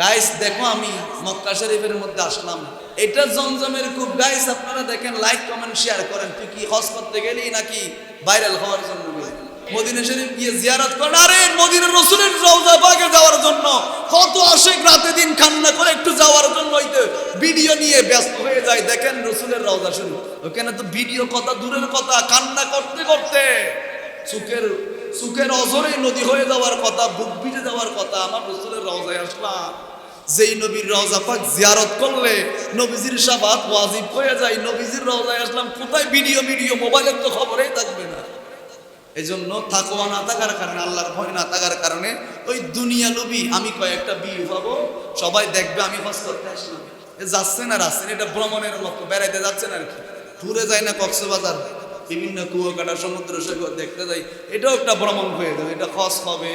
Guys দেখো আমি মক্কা শরীফের মধ্যে আসলাম। এটা জমজমের খুব। গাইস আপনারা দেখেন লাইক কমেন্ট শেয়ার করেন। তুই কি হজ করতে গেলি নাকি ভাইরাল হওয়ার জন্য মদিনা শরীফ গিয়ে জিয়ারত করেন আরে, মদিনা রসুলের রওজা পাকে যাওয়ার জন্য, কত আশেক রাতে দিন কান্না করে একটু যাওয়ার জন্য হইতে ভিডিও নিয়ে ব্যস্ত হয়ে যায়। দেখেন, রসুলের রওজা শরীফ ওখানে তো ভিডিও কথা, দূরের কথা, কান্না করতে করতে সুখের সুখের অজরে নদী হয়ে যাওয়ার কথা, বুক ভিজে যাওয়ার কথা। আমার রসুলের রওজায় আসলাম। যেই নবীর রওজা পাক জিয়ারত করলে নবীজির সাবাত ওয়াজিব হয়ে যায়, নবীজির রওজায় আসলাম, কোথায় ভিডিও ভিডিও, মোবাইলের তো খবরেই থাকবে না। এই জন্য থাকোয়া না থাকার কারণে, আল্লাহর ভয় না থাকার কারণে ওই দুনিয়া নবী, আমি কয়েকটা বিয়ে পাবো সবাই দেখবে আমি হজ করতে আসলাম। এ যাচ্ছেন আর আসছেন এটা ভ্রমণের মতো বেড়াইতে যাচ্ছেন আর কি। ঘুরে যায় না কক্সবাজার, বিভিন্ন কুয়াকাটা, সমুদ্র সৈকত দেখতে যাই, এটাও একটা ভ্রমণ হয়ে যাবে, এটা খস হবে।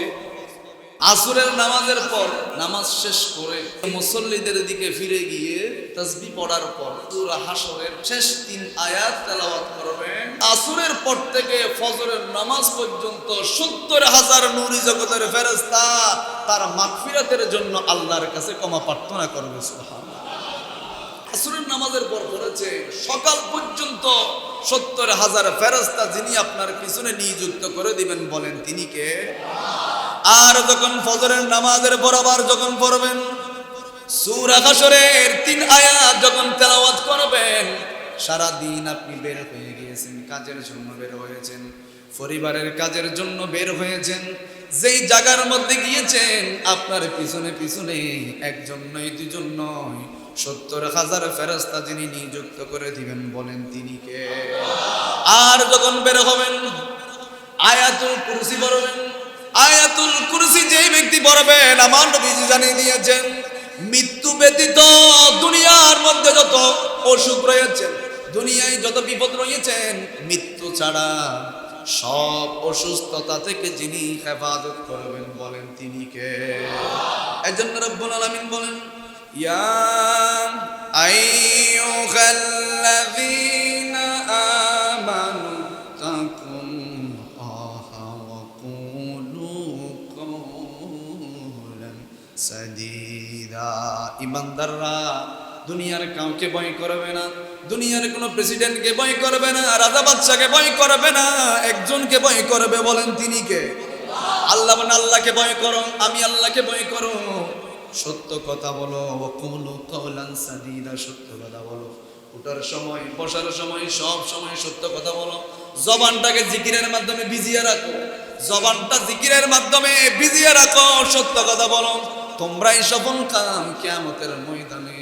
আসরের নামাজের পর, নামাজ শেষ করে মুসল্লিদের দিকে ফিরে গিয়ে তসবি পড়ার পর সূরা হাসরের শেষ তিন আয়াত তেলাওয়াত করবেন। আসরের পর থেকে ফজরের নামাজ পর্যন্ত সত্তর হাজার নুরি জগতের ফেরেশতা তার মাগফিরাতের জন্য আল্লাহর কাছে ক্ষমা প্রার্থনা করবে আসরের নামাজের পর পড়েছে, সকাল পর্যন্ত সত্তর হাজার ফেরস্তা যিনি আপনার পিছনে নিযুক্ত করে দিবেন বলেন তিনি কে? আর যখন ফজরের নামাজের পর আবার যখন পড়বেন, সূরা তিন আয়াত যখন তেলাওয়াত করবেন সারা দিন আপনি বের হয়ে গিয়েছেন, কাজের জন্য বের হয়েছেন, পরিবারের কাজের জন্য বের হয়েছেন, যেই জায়গার মধ্যে গিয়েছেন, আপনার পিছনে পিছনে একজন নয় দুজন নয়, সত্তর হাজার ফেরস্তা যিনি নিযুক্ত করে দিবেন বলেন তিনি কে? আর যখন বের হবেন, আয়াতুল কুরসি পড়বেন আয়াতুল কুরসি যেই ব্যক্তি পড়বেন, আমার নবীজি জানিয়ে দিয়েছেন, মৃত্যু ব্যতীত দুনিয়ার মধ্যে যত অসুখ রয়েছে, দুনিয়ায় যত বিপদ রয়েছেন মৃত্যু ছাড়া সব অসুস্থতা থেকে যিনি হেফাজত করবেন বলেন তিনি কে? এজন্য রব্বুল আলামিন বলেন, ইয়া আইয়ুহাল্লাযীনা ইমানদাররা দুনিয়ার কাউকে ভয় করবে না, দুনিয়ার কোনো প্রেসিডেন্টকে ভয় করবে না, রাজা বাচ্চাকে ভয় করবে না, একজনকে ভয় করবে বলেন তিনি কে? আল্লাহ মানে আল্লাহকে ভয় করো, আমি আল্লাহকে ভয় করো। সত্য কথা বলো ওকুলু কওলান সাদীদা, সত্য কথা বলো। উঠার সময়, বসার সময়, সব সময় সত্য কথা বলো। জবানটাকে জিকিরের মাধ্যমে ভিজিয়ে রাখো। জবানটা জিকিরের মাধ্যমে ভিজিয়ে রাখো, সত্য কথা বলো। তোমরাই সফল কাম কিয়ামতের ময়দানে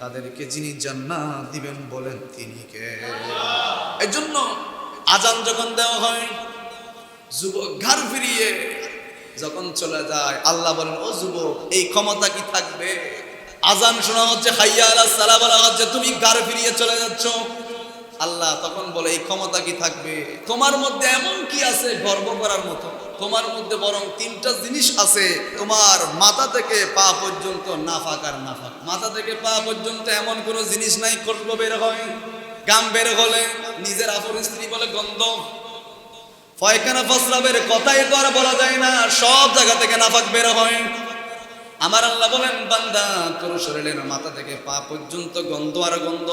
তাদেরকে যিনি জান্নাত দিবেন বলেন তিনি কে? এই জন্য আজান যখন দেওয়া হয়, যুবক ঘাড় ফিরিয়ে যখন চলে যায়, আল্লাহ বলেন, ও যুবক, এই ক্ষমতা কি থাকবে? আজান শোনা হচ্ছে, হাইয়া আলা সালা বলা হচ্ছে তুমি ঘাড় ফিরিয়ে চলে যাচ্ছ। আল্লাহ তখন বলে, এই ক্ষমতা কি থাকবে? তোমার মধ্যে এমন কি আছে গর্ব করার মতো? তোমার মধ্যে বরং তিনটা জিনিস আছে, তোমার মাথা থেকে পা পর্যন্ত নাফাক আর নাফাক। মাথা থেকে পা পর্যন্ত এমন কোনো জিনিস নাই খসব বের হয় গাম বের হলে নিজের আপন স্ত্রী বলে গন্ধ। ফয়খানা ফসলাবের কথাই তো আর বলা যায় না, সব জায়গা থেকে নাফাক বের হয়। আমার আল্লাহ বলেন, বান্দা, তোর শরীরের মাথা থেকে পা পর্যন্ত গন্ধ আর গন্ধ।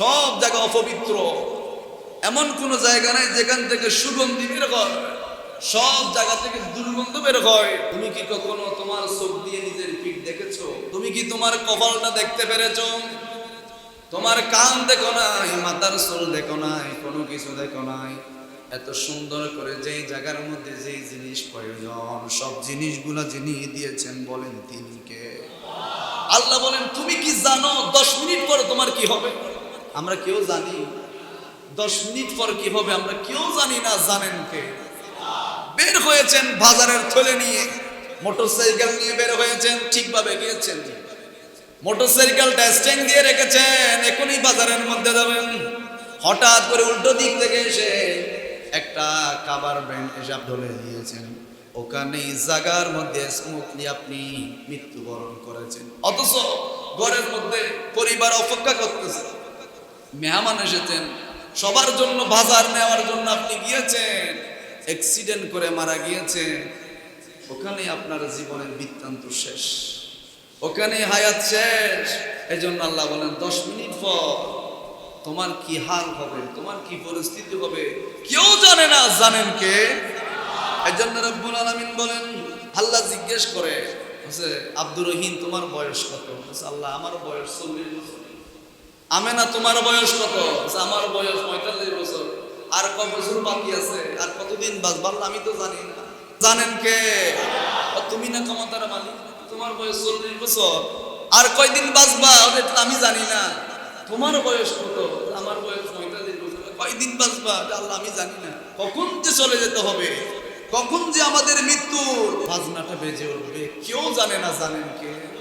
সব জায়গা অপবিত্র। এমন কোন জায়গা নাই যেখান থেকে সুগন্ধি বের হয়। সব জায়গা থেকে দুর্গন্ধ বের হয়, তুমি কি কখনো তোমার চোখ দিয়ে নিজের পিঠ দেখেছ? তুমি কি তোমার কপালটা দেখতে পেরেছ? তোমার কান দেখো নাই, মাথার চুল দেখো নাই, কোনো কিছু দেখো নাই। এত সুন্দর করে যেই জায়গার মধ্যে যেই জিনিস প্রয়োজন, সব জিনিসগুলো যিনি দিয়েছেন বলেন তিনি কে? আল্লাহ বলেন, তুমি কি জানো দশ মিনিট পর তোমার কি হবে? আমরা কেউ জানি। দশ মিনিট পর কি হবে, আমরা কেউ জানি না জানেন কে। বের হয়েছেন বাজারের থলে নিয়ে। মোটরসাইকেল নিয়ে বের হয়েছেন, ঠিকভাবে গিয়েছেন। মোটরসাইকেলটা স্ট্যান্ড দিয়ে রেখেছেন, এখনই বাজারের মধ্যে যাবেন। হঠাৎ করে উল্টো দিক থেকে এসে একটা কাবার ব্যান্ড হিসাব ধরে দিয়েছেন ওখানে জায়গার মধ্যে স্মুথলি আপনি মৃত্যুবরণ করেছেন। অথচ ঘরের মধ্যে পরিবার অপেক্ষা করতেছে। মেহমান এসেছেন, সবার জন্য, বাজার নেওয়ার জন্য আপনি গিয়েছেন। অ্যাক্সিডেন্ট করে মারা গিয়েছেন ওখানে আপনার জীবনের বৃত্তান্ত শেষ। ওখানে হায়াত শেষ। এই জন্য আল্লাহ বলেন দশ মিনিট পর তোমার কি হাল হবে? তোমার কি পরিস্থিতি হবে? কেউ জানে না জানেন কে? এই জন্য রব্বুল আলামিন বলেন আল্লাহ জিজ্ঞেস করে বলছে, আব্দুর রহিম তোমার বয়স কত? আল্লাহ আমার বয়স চল্লিশ বছর। আমেনা তোমার বয়স কত? আমার বয়স পঁয়তাল্লিশ বছর। আর কত বছর বাকি আছে? আর কতদিন বাঁচব আল্লাহ আমি তো জানি না। জানেন কে? তুমি না ক্ষমতার মালিক? তোমার বয়স চল্লিশ বছর। আর কয়দিন বাঁচবা? আমি জানি না। তোমার বয়স কত? আমার বয়স বছর। কয়দিন বাঁচবা? আল্লাহ, আমি জানি না। কখন যে চলে যেতে হবে? কখন যে আমাদের মৃত্যুর বাজনাটা বেজে উঠবে। কেউ জানে না, জানেন কে?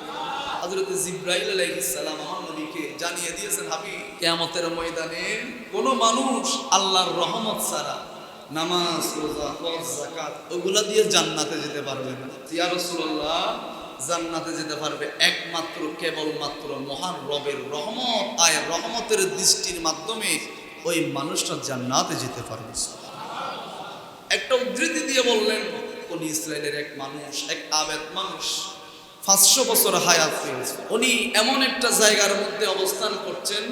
হযরত জিব্রাইল আলাইহিস সালাম আমার জানিয়ে দিয়েছেন হাবি কিয়ামতের ময়দানে কোন মানুষ আল্লাহর রহমত ছাড়া নামাজ, রোজা, হজ, যাকাত ওগুলা দিয়ে জান্নাতে যেতে পারবে না। ইয়া রাসূলুল্লাহ, জান্নাতে যেতে পারবে একমাত্র, কেবলমাত্র মহান রবের রহমত, আয় রহমতের দৃষ্টির মাধ্যমে ওই মানুষটা জান্নাতে যেতে পারবে। একটা উদ্ধৃতি দিয়ে বললেন কোন ইসরায়েলের এক মানুষ, এক আবেদ মানুষ পাঁচশো বছর হায়াত পেয়েছে। উনি এমন একটা জায়গার মধ্যে অবস্থান করছেন,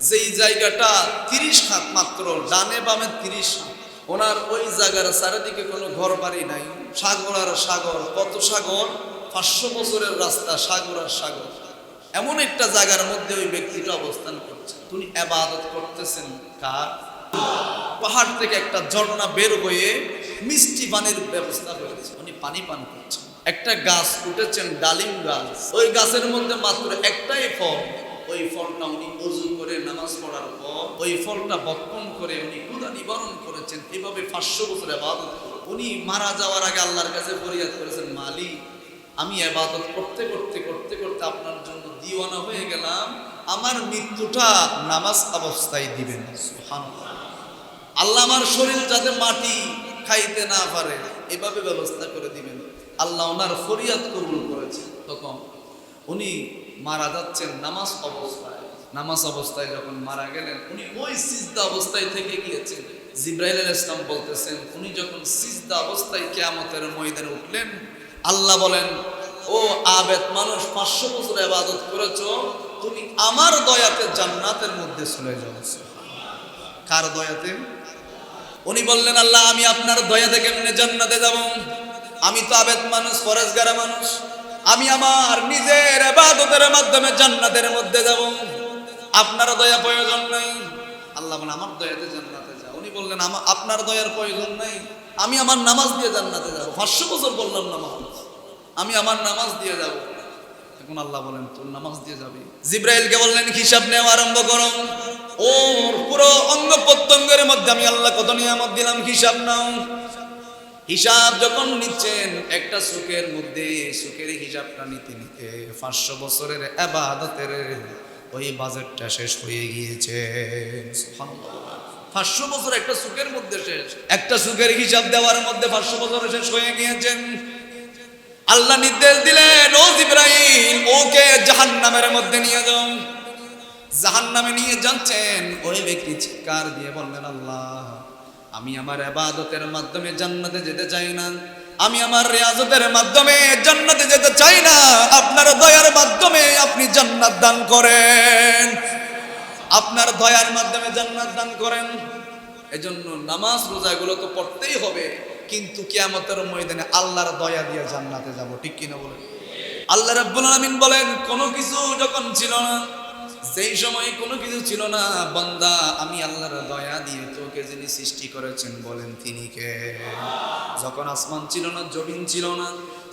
যেই জায়গাটা তিরিশ হাত মাত্র, ডানে বামে তিরিশ হাত ওনার ওই জায়গার চারিদিকে কোনো ঘর বাড়ি নাই। সাগর আর সাগর, কত সাগর? পাঁচশো বছরের রাস্তা, সাগর আর সাগর। এমন একটা জায়গার মধ্যে ওই ব্যক্তিটা অবস্থান করছে উনি আবাদত করতেছেন কার? পাহাড় থেকে একটা ঝর্ণা বের হয়ে মিষ্টি পানির ব্যবস্থা করেছে। উনি পানি পান করছেন। একটা গাছ উঠেছেন, ডালিম গাছ। ওই গাছের মধ্যে মাত্র একটাই ফল। ওই ফলটা উনি অজু করে নামাজ পড়ার পর, ওই ফলটা বক্ষণ করে উনি ক্ষুধা নিবারণ করেছেন। এভাবে পাঁচশো বছর আবাদত উনি মারা যাওয়ার আগে আল্লাহর কাছে ফরিয়াদ করেছেন, মালিক, আমি আবাদত করতে করতে করতে করতে আপনার জন্য দিওয়ানা হয়ে গেলাম। আমার মৃত্যুটা নামাজ অবস্থায় দিবেন। আল্লাহ আমার শরীর যাতে মাটি খাইতে না পারে, এভাবে ব্যবস্থা করে দিবেন। আল্লাহ ওনার ফরিয়াদ কবুল করেছেন তখন উনি মারা যাচ্ছেন নামাজ অবস্থায়। নামাজ অবস্থায় যখন মারা গেলেন, উনি ওই সিজদা অবস্থায় থেকে গিয়েছেন। জিব্রাইল আলাইহিস ইসলাম বলতেছেন, উনি যখন সিজদা অবস্থায় কিয়ামতের ময়দানে উঠলেন, আল্লাহ বলেন, ও আবেদ মানুষ, পাঁচশো বছর আবাদত করেছ, তুমি আমার দয়াতে জান্নাতের মধ্যে চলে যাও। কার দয়াতে? উনি বললেন, আল্লাহ, আমি আপনার দয়াতে কেমনে জান্নাতে যাব? আমি তো আবেদ মানুষ ফরেজগারা মানুষ। আমি আমার নিজের আবাদতের মাধ্যমে জান্নাতের মধ্যে যাব। আপনার দয়া প্রয়োজন নাই। আল্লাহ বলেন, আমার দয়াতে জান্নাতে যাও। উনি বললেন আমার আপনার দয়ার প্রয়োজন নাই। আমি আমার নামাজ দিয়ে জান্নাতে যাব। পাঁচশো বছর বললাম নামাজ। আমি আমার নামাজ দিয়ে যাব। এখন আল্লাহ বলেন, তোর নামাজ দিয়ে যাবে। জিব্রাইলকে বললেন, হিসাব নেওয়া আরম্ভ করো। ওর পুরো অঙ্গ প্রত্যঙ্গের মধ্যে আমি আল্লাহ কত নিয়ামত দিলাম, হিসাব নাও। হিসাব যখন নিচ্ছেন, একটা সুখের মধ্যে সুখের হিসাবটা নিতে নিতে পাঁচশো বছরের আবাদতের ওই বাজেটটা শেষ হয়ে গিয়েছে। পাঁচশো বছর একটা সুখের মধ্যে শেষ। একটা সুখের হিসাব দেওয়ার মধ্যে পাঁচশো বছর শেষ হয়ে গিয়েছেন। আল্লাহ নির্দেশ দিলেন, ও ইব্রাহিম ওকে জাহান্নামের মধ্যে নিয়ে যাও। জাহান্নামে নিয়ে যাচ্ছেন, ওই ব্যক্তি চিৎকার দিয়ে বললেন, আল্লাহ আমি আমার আবাদতের মাধ্যমে জান্নাতে যেতে চাই না। আমি আমার রেয়াজতের মাধ্যমে জান্নাতে যেতে চাই না। আপনার দয়ার মাধ্যমে আপনি জান্নাত দান করেন। আপনার দয়ার মাধ্যমে জান্নাত দান করেন। এজন্য নামাজ রোজাগুলো তো পড়তেই হবে। কিন্তু কিয়ামতের ময়দানে আল্লাহর দয়া দিয়ে জান্নাতে যাব। ঠিক কিনা বলেন? আল্লাহ রাব্বুল আলামিন বলেন, কোনো কিছু যখন ছিল না সেই সময় কোনো কিছু ছিল না। বান্দা, আমি আল্লাহর দয়া দিয়ে তোকে যিনি সৃষ্টি করেছেন বলেন তিনি কে? যখন আসমান ছিল না, জমিন ছিল না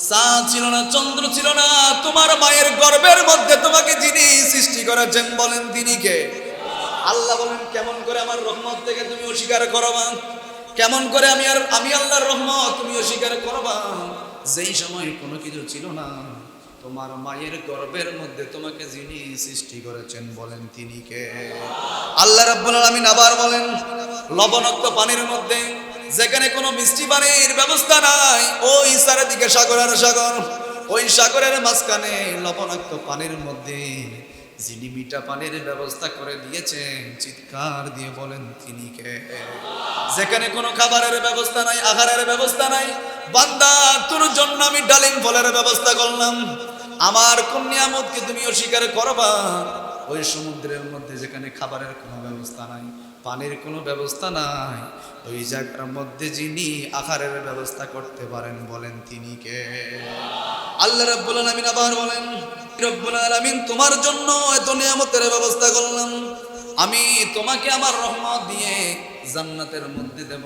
চাঁদ ছিল না, চন্দ্র ছিল না, তোমার মায়ের গর্ভের মধ্যে তোমাকে যিনি সৃষ্টি করেছেন বলেন তিনি কে? আল্লাহ বলেন, কেমন করে আমার রহমত থেকে তুমি অস্বীকার করবা কেমন করে আমি আর, আমি আল্লাহর রহমত তুমি অস্বীকার করবা যেই সময় কোনো কিছু ছিল না তোমার মায়ের গর্ভের মধ্যে তোমাকে যিনি সৃষ্টি করেছেন বলেন তিনি কে? আল্লাহ রাব্বুল আলামিন আবার বলেন, লবণাক্ত পানির মধ্যে যেখানে কোনো মিষ্টি পানির ব্যবস্থা নাই, ওই চারিদিকে সাগর আর সাগর, ওই সাগরের মাঝখানে লবণাক্ত পানির মধ্যে যিনি মিঠা পানির ব্যবস্থা করে দিয়েছেন, চিৎকার দিয়ে বলেন তিনি কে? যেখানে কোনো খাবারের ব্যবস্থা নাই, আহারের ব্যবস্থা নাই, বান্দা, তোর জন্য আমি ডালিম ফলের ব্যবস্থা করলাম। আমার কোন নিয়ামতকে তুমি অস্বীকার করবা? ওই সমুদ্রের মধ্যে যেখানে খাবারের কোনো ব্যবস্থা নাই, পানির কোনো ব্যবস্থা নাই, ওই জায়গার মধ্যে যিনি আহারের ব্যবস্থা করতে পারেন বলেন তিনি কে? আল্লাহ রাব্বুল আলামিন আবার বলেন, রব্বুল আলামিন, তোমার জন্য এত নিয়ামতের ব্যবস্থা করলাম। আমি তোমাকে আমার রহমত দিয়ে জান্নাতের মধ্যে দেব।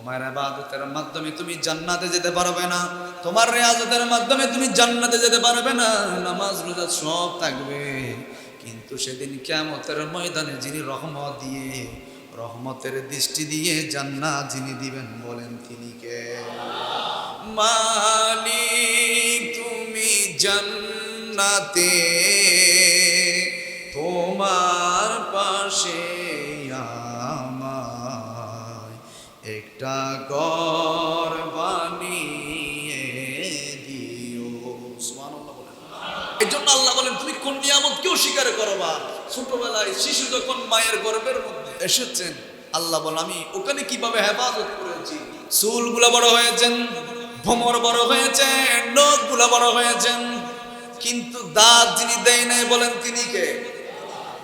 তোমার আবাদতের মাধ্যমে তুমি জান্নাতে যেতে পারবে না। তোমার রেয়াজতের মাধ্যমে তুমি জান্নাতে যেতে পারবে না। নামাজ, রোজা সব থাকবে। কিন্তু সেদিন কিয়ামতের ময়দানে যিনি রহমত দিয়ে, রহমতের দৃষ্টি দিয়ে জান্নাত যিনি দিবেন বলেন তিনি কে? মালিক, তুমি জান্নাতে, তোমার পাশে একটা ঘর বানিয়ে দিও। সুবহানাল্লাহ বলেন। এই জন্য আল্লাহ বলেন, তুমি কোন নিয়ামত কেউ স্বীকার করবা ছোটবেলায় শিশু যখন মায়ের গর্ভের মধ্যে এসেছেন, আল্লাহ বল আমি ওখানে কীভাবে হেফাজত করেছি? চুলগুলো বড় হয়েছেন ভ্রমর বড় হয়েছে নখগুলো বড় হয়েছেন। কিন্তু দাঁত যিনি দেয় নাই বলেন তিনি কে?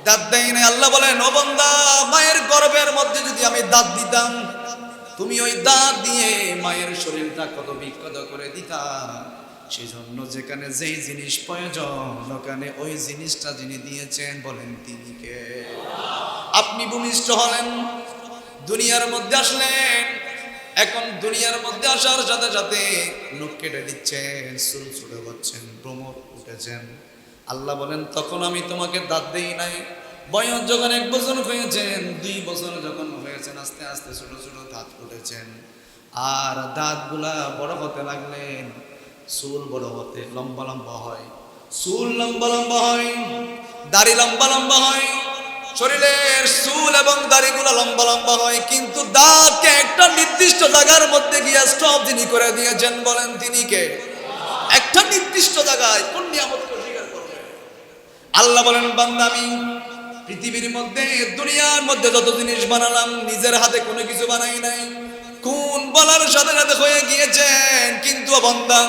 দাঁত দেয় নাই। আল্লাহ বলেন, ও বন্দা, মায়ের গর্ভের মধ্যে যদি আমি দাঁত দিতাম তুমি ওই দাঁত দিয়ে মায়ের শরীরটা কত বিক্ষত করে দিতা। সেজন্য যেখানে যেই জিনিস প্রয়োজন, ওখানে ওই জিনিসটা যিনি দিয়েছেন বলেন তিনি কে? আপনি ভূমিষ্ঠ হলেন, দুনিয়ার মধ্যে আসলেন, এখন দুনিয়ার মধ্যে আসার সাথে সাথে নখ কেটে দিচ্ছেন, চুল ছুটে হচ্ছেন ভ্রমর উঠেছেন। আল্লাহ বলেন, তখন আমি তোমাকে দাঁত দেই নাই। বয়স যখন এক বছর হয়েছেন দুই বছর যখন হয়েছেন আস্তে আস্তে ছোট ছোট দাঁত উঠেছেন আর দাঁতগুলা বড় হতে লাগলেন, চুল বড় হতে, লম্বা লম্বা হয়। চুল লম্বা লম্বা হয়, দাড়ি লম্বা লম্বা হয়। শরীরের চুল এবং দাড়িগুলো লম্বা লম্বা হয়, কিন্তু দাঁতকে একটা নির্দিষ্ট জায়গার মধ্যে গিয়ে স্টপ যিনি করে দিয়েছেন, বলেন তিনি কে? একটা নির্দিষ্ট জায়গায় কোন নিয়ামতকে অস্বীকার করবে? আল্লাহ বলেন বান্দা আমি পৃথিবীর মধ্যে, দুনিয়ার মধ্যে যত জিনিস বানালাম, নিজের হাতে কোনো কিছু বানাই নাই। কোন বলার সাথে সাথে হয়ে গিয়েছেন, কিন্তু ও বান্দা,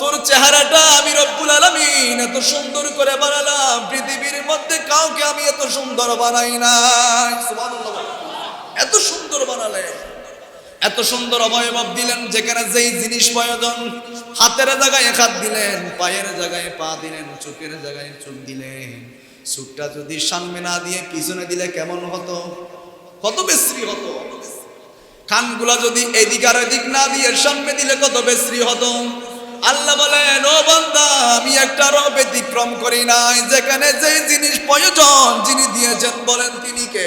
তোর চেহারাটা আমি রব্বুল আলামিন এত সুন্দর করে বানালাম, পৃথিবীর মধ্যে কাউকে আমি এত সুন্দর বানাই নাই। এত সুন্দর বানালে এত সুন্দর অবয়ব দিলেন, যেখানে যেই জিনিস প্রয়োজন, হাতের জায়গায় হাত দিলেন, পায়ের জায়গায় পা দিলেন, চোখের জায়গায় চোখ দিলেন। চোখটা যদি সামনে না দিয়ে পিছনে দিলে কেমন হতো? কত বিশ্রী হতো? কানগুলা যদি এদিক আর এদিক না দিয়ে সামনে দিলে কত বিশ্রী হতো? আল্লাহ বলেন, ও বান্দা, আমি একটা রব ব্যতিক্রম করি নাই, যেখানে যেই জিনিস প্রয়োজন, যিনি দিয়েছেন বলেন তিনি কে?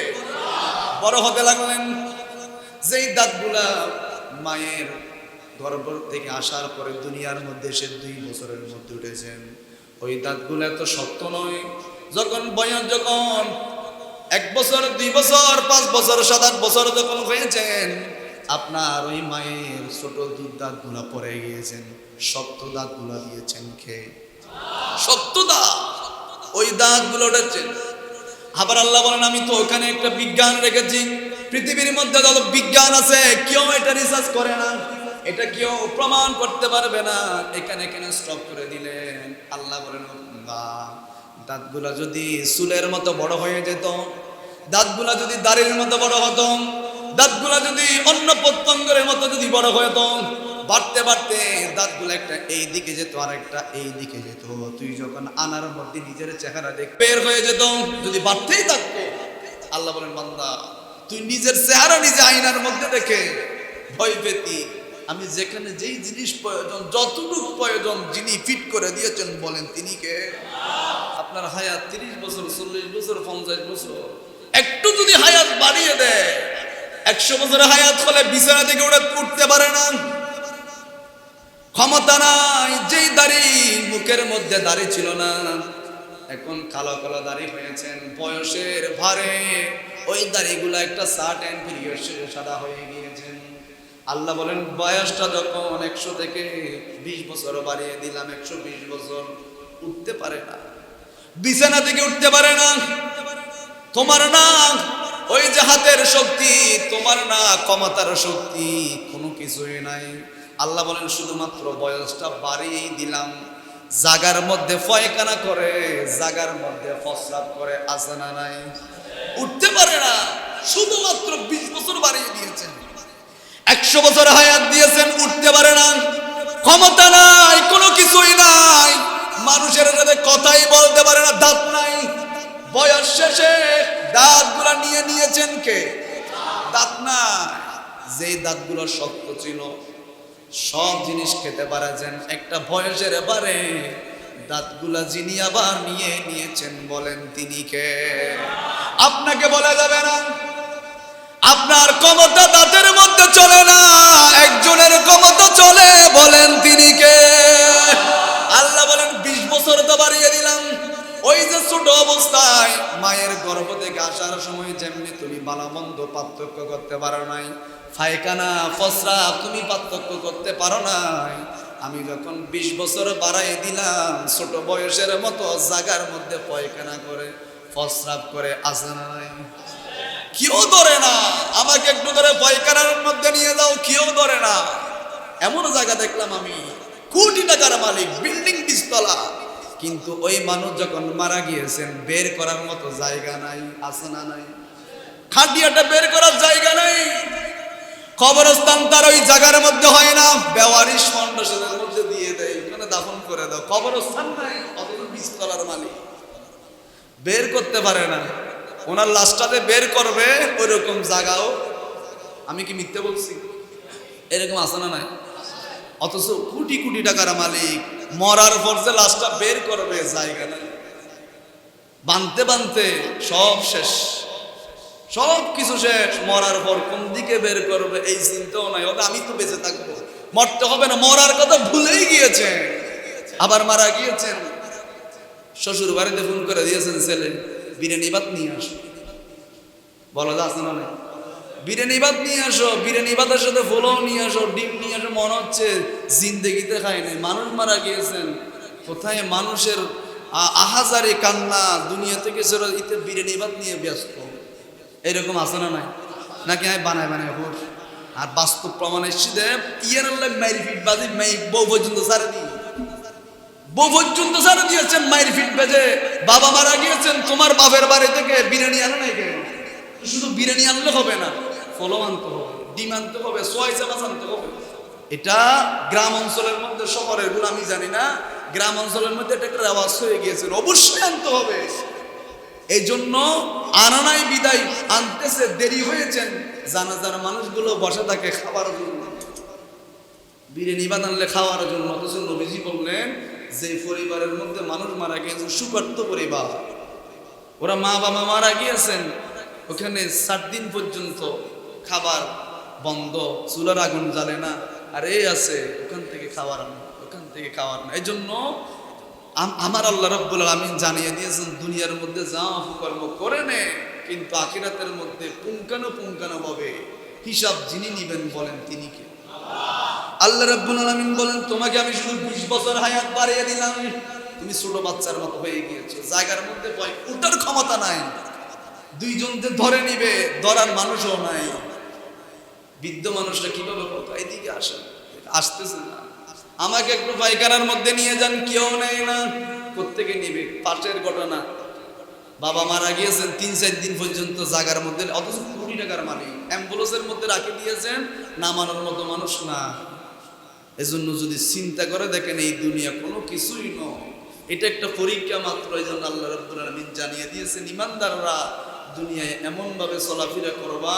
বড় হতে লাগলেন। যেই দাঁতগুলা মায়ের গর্ভ থেকে আসার পরে দুনিয়ার মধ্যে সে দুই বছরের মধ্যে উঠেছেন, ওই দাঁতগুলো এত শক্ত নয় যখন বয়স যখন এক বছর, দুই বছর, পাঁচ বছর, সাত আট বছর যখন হয়েছেন, আপনার ওই মায়ের ছোট দুধ দাঁতগুলা পরে গিয়েছেন, শক্ত দাঁতগুলা দিয়েছেন খেয়ে। শক্ত দাঁত? ওই দাঁতগুলো উঠেছেন আবার আল্লাহ বলেন, আমি তো ওখানে একটা বিজ্ঞান রেখেছি। পৃথিবীর মধ্যে যত বিজ্ঞান আছে, কেউ এটা রিসার্চ করে না। এটা কেউ প্রমাণ করতে পারবে না। এখানে এখানে স্টপ করে দিলেন। আল্লাহ বলেন বা দাঁতগুলা যদি চুলের মতো বড় হয়ে যেত, দাঁতগুলা যদি দাড়ির মতো বড় হতো, দাঁতগুলা যদি অন্য প্রত্যঙ্গের মতো যদি বড় হতো, বাড়তে বাড়তে দাঁতগুলো একটা এই দিকে যেত, আর একটা এই দিকে যেত। তুই যখন আনার মধ্যে নিজের চেহারা দেখ, বের হয়ে যেত, যদি বাড়তেই থাকতো, আল্লাহ বলেন, বান্দা, তুই নিজের চেহারা নিজে আয়নার মধ্যে দেখে ভয় পেতি। আমি যেখানে যেই জিনিস প্রয়োজন, যতটুকু প্রয়োজন যিনি ফিট করে দিয়েছেন বলেন তিনি কে? আপনার হায়াত তিরিশ বছর, চল্লিশ বছর, পঞ্চাশ বছর। একটু যদি হায়াত বাড়িয়ে দেয়, একশো বছর হায়াত হলে বিছানা থেকে ওটা উঠতে পারে না। ক্ষমতা নাই, যেই দাড়ি মুখের মধ্যে দাড়ি ছিল না। এখন কালো কালো দাড়ি হয়েছেন, বয়সের ভারে ওই দাড়িগুলো একটা শার্ট অ্যান্ড পিরিয়ড সাদা হয়ে গিয়েছেন। আল্লাহ বলেন, বয়সটা যখন একশো থেকে বিশ বছর বাড়িয়ে দিলাম, একশো বিশ বছর উঠতে পারে না। বিছানা থেকে উঠতে পারে না। তোমার না, ওই যে হাতের শক্তি, তোমার না, ক্ষমতার শক্তি, কোনো কিছুই নাই। আল্লাহ বলেন, শুধুমাত্র বয়সটা বাড়িয়েই দিলাম। জাগার মধ্যে ফয়কানা করে, জাগার মধ্যে ফসরাপ করে আছে না নাই। উঠতে পারে না, শুধুমাত্র বিশ বছর বাড়িয়ে দিয়েছেন। একশো বছর হায়াত দিয়েছেন, উঠতে পারে না। ক্ষমতা নাই, কোনো কিছুই নাই। মানুষের সাথে কথাই বলতে পারে না, দাঁত নাই। বয়স শেষে দাঁতগুলা নিয়ে নিয়েছেন কে? দাঁত নাই। যেই দাঁতগুলো শক্ত ছিল, সব জিনিস খেতে পারেছেন। একটা বয়সের এবারে দাঁতগুলা যিনি আবার নিয়ে নিয়েছেন বলেন তিনি কে? আপনাকে বলা যাবে না। আপনার ক্ষমতা দাঁতের মধ্যে চলে না। বাড়িয়ে দিলাম। ওই যে ছোট অবস্থায় মায়ের গর্ভ থেকে আসার সময় যেমনি তুমি বালামন্দ পার্থক্য করতে পারো নাই ফায়কানা ফসরা, তুমি পার্থক্য করতে পারো নাই। আমি যখন বিশ বছর বাড়াই দিলাম, ছোট বয়সের মতো জাগার মধ্যে পয়খানা করে ফসরাপ করে আসে নাই। কেউ ধরে না। আমাকে একটু ধরে পয়খানার মধ্যে নিয়ে যাও, কেউ ধরে না। এমন জায়গা দেখলাম আমি। কোটি টাকার মালিক, বিল্ডিং বিস্তলা কিন্তু ওই মানুষ যখন মারা গিয়েছেন, বের করার মতো জায়গা নাই আছে না নাই। খাটিয়াটা বের করার জায়গা নাই। কবরস্থান তার ওই জায়গার মধ্যে হয় না। বেওয়ারিশ ফাউন্ডেশনের মধ্যে দিয়ে দেয়, ওখানে দাফন করে দাও। কবরস্থান নাই অথচ বিস্তলার মালিক। বের করতে পারে না। ওনার লাশটাতে বের করবে ওই রকম জায়গাও। আমি কি মিথ্যে বলছি? এরকম আছে না নাই। অথচ কোটি কোটি টাকার মালিক। মরার পর যে লাশটা বের করবে, জায়গা নাই। বানতে বানতে সব শেষ। সব কিছু শেষ। মরার পর কোন দিকে বের করবে, এই চিন্তাও নাই। ওটা আমি তো বেঁচে থাকব। মরতে হবে না। মরার কথা ভুলেই গিয়েছে আবার মারা গিয়েছেন। শ্বশুর বাড়িতে ফোন করে দিয়েছেন ছেলে, বিরিয়ানি ভাত নিয়ে আসো। বলা যাচ্ছে না নাই? বিরিয়ানি ভাত নিয়ে আসো, বিরিয়ানি ভাতের সাথে ফোলাও নিয়ে আসো, ডিম নিয়ে আসো, মনে হচ্ছে জিন্দেগিতে খায়নি মানুষ মারা গিয়েছেন। কোথায় মানুষের আহাজারি কান্না, দুনিয়া থেকে সেরা ইতে বিরিয়ানি ভাত নিয়ে ব্যস্ত। এরকম আছে না নাই? নাকি আমি বানায় বানায় হোক আর বাস্তব প্রমাণ এসছি দে ইয়ের মাইরি ফিট বাজি মাই বউ পর্যন্ত সারে দিই বউ পর্যন্ত সারা দিয়েছেন মায়ের ফিট বেজে। বাবা মারা গিয়েছেন, তোমার বাপের বাড়ি থেকে বিরিয়ানি আনে নাই কেন? শুধু বিরিয়ানি আনলে হবে না। ফলো আনতে হবে, ডিম আনতে হবে, সোয়াই চামাচ আনতে হবে। এটা গ্রাম অঞ্চলের মধ্যে, শহরেরগুলো আমি জানি না, গ্রাম অঞ্চলের মধ্যে এটা একটা রেওয়াজ হয়ে গিয়েছে, অবশ্যই আনতে হবে। এই জন্য আনানাই বিদায়, আনতেছে, দেরি হয়েছেন জানা জানা মানুষগুলো বসে থাকে খাবার জন্য। বিরিয়ানি আনলে খাওয়ার জন্য, অথচ নবীজি বললেন, যে পরিবারের মধ্যে মানুষ মারা গিয়েছে সুকার্ত পরিবার। ওরা মা বাবা মারা গিয়েছেন, ওখানে সাত দিন পর্যন্ত খাবার বন্ধ, চুলার আগুন জ্বালে না। আর এই আছে, ওখান থেকে খাবার আনো, ওখান থেকে খাবার না এই জন্য আমার আল্লাহ রব্বুল আলমিন জানিয়ে দিয়েছেন, দুনিয়ার মধ্যে যা কর্ম করে নে, কিন্তু আখিরাতের মধ্যে পুঙ্খানো পুঙ্খানো ভাবে হিসাব যিনি নিবেন বলেন তিনি কে? আল্লাহ রাব্বুল আলামিন বলেন, তোমাকে আমি শুধু 20 বছর হায়াত বাড়িয়ে দিলাম। তুমি ছোট বাচ্চার মতো হয়ে গিয়েছো। জায়গার মধ্যে ভয়, উঠার ক্ষমতা নাই। দুইজনকে ধরে নিবে, ধরার মানুষও নাই। বৃদ্ধ মানুষরা কীভাবে বলতো, এদিকে আসেন। আসতেছে না। আমাকে একটু পায়খানার মধ্যে নিয়ে যান, কেউ নেই না। কোত্থেকে নিবে? পাশের ঘটনা বাবা মারা গিয়েছেন তিন, চার দিন পর্যন্ত জাগার মধ্যে, অথচ কোটি টাকার মালিক। অ্যাম্বুলেন্সের মধ্যে রাখি দিয়েছেন, নামানোর মতো মানুষ না। এজন্য যদি চিন্তা করে দেখেন, এই দুনিয়া কোনো কিছুই নয়। এটা একটা পরীক্ষা মাত্র এই জন্য আল্লাহ রব্বুল আলমিন জানিয়ে দিয়েছেন, ইমানদাররা দুনিয়ায় এমন ভাবে চলাফেরা করবা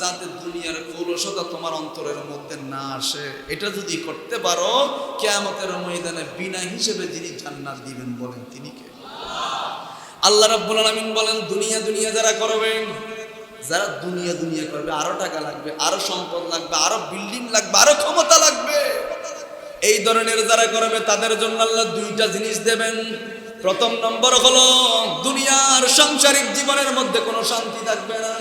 যাতে দুনিয়ার কৌলসতা তোমার অন্তরের মধ্যে না আসে। এটা যদি করতে পারো, কেয়ামতের ময়দানে বিনা হিসেবে যিনি জান্নাত দিবেন বলেন তিনি কে? আল্লাহ রাব্বুল আলামিন বলেন, দুনিয়া দুনিয়া যারা করবেন, যারা দুনিয়া দুনিয়া করবে, আরও টাকা লাগবে, আরও সম্পদ লাগবে, আরও বিল্ডিং লাগবে, আরও ক্ষমতা লাগবে। এই ধরনের যারা করবে, তাদের জন্য আল্লাহ দুইটা জিনিস দেবেন। প্রথম নম্বর হলো, দুনিয়ার সাংসারিক জীবনের মধ্যে কোনো শান্তি থাকবে না।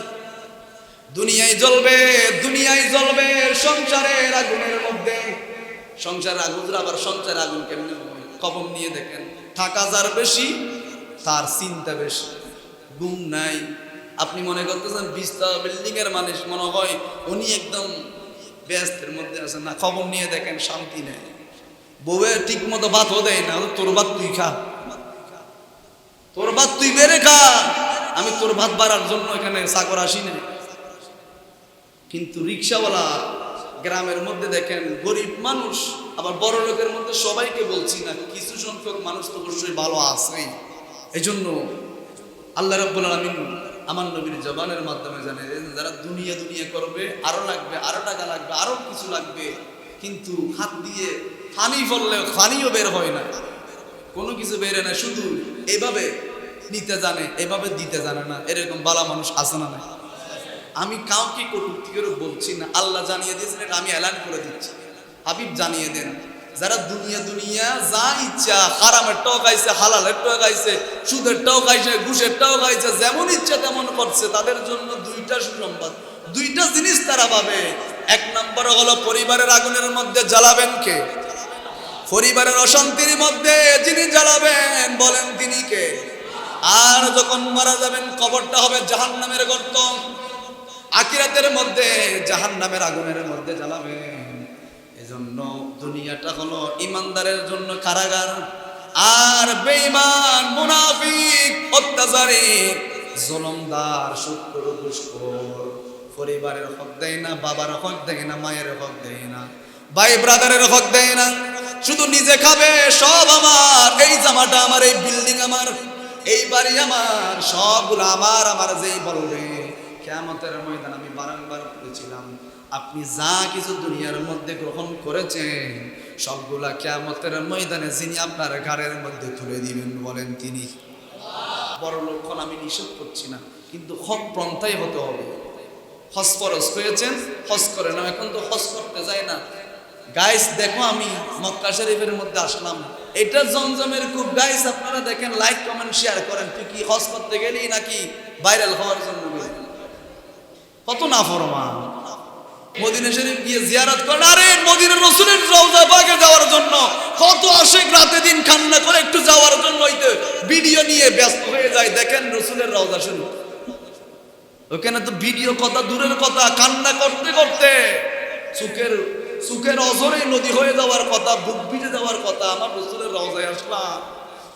দুনিয়ায় জ্বলবে দুনিয়ায় জ্বলবে সংসারের আগুনের মধ্যে। সংসারের আগুন আবার সংসারের আগুন কেমনে? খবর নিয়ে দেখেন, থাকা যার বেশি, তার চিন্তা বেশি। ঘুম নাই। আপনি মনে করতেছেন বিশতলা বিল্ডিং এর মানুষ, মনে হয় উনি একদম ব্যস্তের মধ্যে আছেন না। খবর নিয়ে দেখেন, শান্তি নেই। বউয়ে ঠিক মতো ভাতও দেয় না, তোর ভাত তুই খা। তোর ভাত তুই বেড়ে খা। আমি তোর ভাত বাড়ার জন্য এখানে চাকর আসি না কিন্তু রিক্সাওয়ালা গ্রামের মধ্যে দেখেন গরিব মানুষ, আবার বড় লোকের মধ্যে সবাইকে বলছি না, কিছু সংখ্যক মানুষ তো অবশ্যই ভালো আছে। এই জন্য আল্লাহ রাব্বুল আলামিন আমার নবীর জবানের মাধ্যমে জানে যারা দুনিয়া দুনিয়া করবে, আরও লাগবে, আরও টাকা লাগবে, আরও কিছু লাগবে, কিন্তু হাত দিয়ে ফানি ফললে ফানিও বের হয় না। কোনো কিছু বেরে না, শুধু এভাবে নিতে জানে, এভাবে দিতে জানে না। এরকম বালা মানুষ আছে না নাই? আমি কাউকে কটূক্তি করে বলছি না, আল্লাহ জানিয়ে দিয়েছেন, এটা আমি এলান করে দিচ্ছি। হাবিব জানিয়ে দেন, যারা দুনিয়া দুনিয়া যা ইচ্ছা, হারামের টক খাইছে, হালালের টক খাইছে, সুদের টক খাইছে, ঘুষের টক খাইছে, যেমন ইচ্ছা তেমন করছে, তাদের জন্য দুইটা সুসংবাদ। দুইটা জিনিস তারা পাবে। এক নম্বর হলো পরিবারের আগুনের মধ্যে জ্বালাবেন কে? পরিবারের অশান্তির মধ্যে যিনি জ্বালাবেন, বলেন তিনি কে? আর যখন মারা যাবেন, কবরটা হবে জাহান নামের গর্ত। আকিরাতের মধ্যে জাহান নামের আগুনের মধ্যে জ্বালাবেন। এজন্য দুনিয়াটা হলো ইমানদারের জন্য কারাগার। আর বেঈমান, মুনাফিক, অত্যাচারী, জলমদার শুক্র দুষ্কর। পরিবারের হক দেয় না, বাবার হক দেয় না, মায়ের হক দেয় না। ভাই ব্রাদারের হক দেয় না। শুধু নিজে খাবে, সব আমার। এই জামাটা আমার, এই বিল্ডিং আমার, এই বাড়ি আমার, সবগুলো আমার আমার যেই বলবে। কেমতের ময়দান আমি বারংবার বলেছিলাম, আপনি যা কিছু দুনিয়ার মধ্যে গ্রহণ করেছেন, সবগুলা কেমতের ময়দানে যিনি আপনার ঘাড়ের মধ্যে তুলে দিবেন বলেন তিনি। বড় লক্ষণ আমি নিষেধ করছি না, কিন্তু হক পন্থাই হতে হবে। ফরজ হয়েছেন হজ করে না এখন তো হজ করতে যায় না। গাইস দেখো আমি মক্কা শরীফের মধ্যে আসলাম। এটা জমজমের খুব। গাইস আপনারা দেখেন লাইক কমেন্ট শেয়ার করেন। তুই কি হজ করতে গেলি নাকি ভাইরাল হওয়ার জন্য? কত না ফরমান মদিনা শরীফ গিয়ে জিয়ারত করেন। আরে, মদিনা রসুলের রওজা পাকে যাওয়ার জন্য। কত আশেক রাতে দিন কান্না করে একটু যাওয়ার জন্য হইতে ভিডিও নিয়ে ব্যস্ত হয়ে যায়। দেখেন, রসুলের রওজা শরীফ ওখানে তো ভিডিও কথা, দূরের কথা। কান্না করতে করতে সুখের সুখের অজরে নদী হয়ে যাওয়ার কথা, বুক ভিজে যাওয়ার কথা, আমার রসুলের রওজায় আসলাম।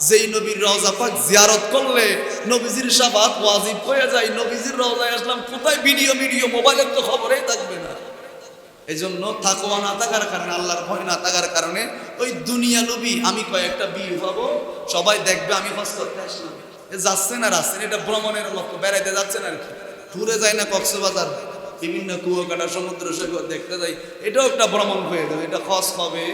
যেই নবীর রওজা পাক জিয়ারত করলে, নবীজির সাবাত ওয়াজিব হয়ে যায়। নবীজির রওজায় আসলাম, কোথায় ভিডিও ভিডিও মোবাইলের তো খবরেই থাকবে না। এই জন্য থাকোয়া না থাকার কারণে, আল্লাহর ভয় না থাকার কারণে, ওই দুনিয়া লোভী আমি কয়েকটা বিয়ে পাবো সবাই দেখবে আমি হজ করতে আসলাম। যাচ্ছেন আর আসছেন এটা ভ্রমণের মতো বেড়াইতে যাচ্ছেন আর কি। ট্যুরে যায় না কক্সবাজার। বিভিন্ন কুয়াকাটা সমুদ্র সৈকত দেখতে যাই এটাও একটা ভ্রমণ হয়ে যাবে এটা খস হবে